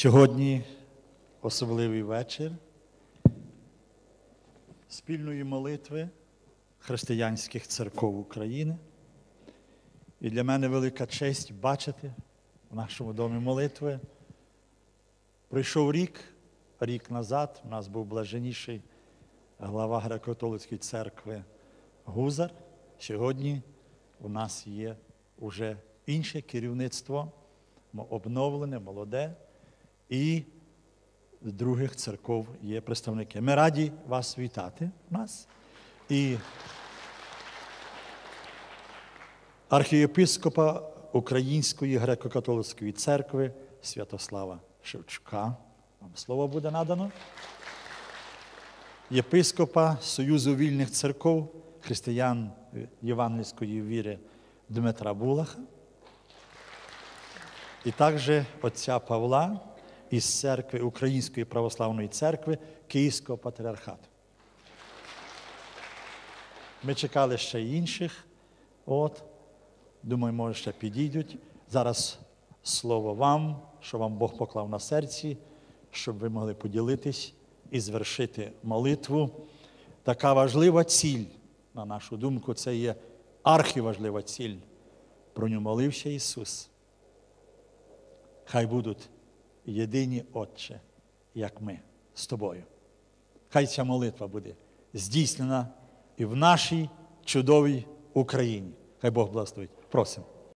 Сьогодні особливий вечір спільної молитви християнських церков України. І для мене велика честь бачити в нашому домі молитви. Пройшов рік, рік назад, у нас був блаженніший глава Греко-католицької церкви Гузар. Сьогодні у нас є вже інше керівництво, обновлене, молоде, і других церков є представники. Ми раді вас вітати в нас. І архієпископа Української греко-католицької церкви Святослава Шевчука. Вам слово буде надано. Єпископа Союзу вільних церков християн Євангельської віри Дмитра Булаха. І також отця Павла із церкви Української православної церкви Київського патріархату. Ми чекали ще інших. От, думаю, може, ще підійдуть. Зараз слово вам, що вам Бог поклав на серці, щоб ви могли поділитись і звершити молитву. Така важлива ціль, на нашу думку, це є архіважлива ціль. Про нього молився Ісус. Хай будуть єдині Отче, як ми з тобою. Хай ця молитва буде здійснена і в нашій чудовій Україні. Хай Бог благословить. Просимо.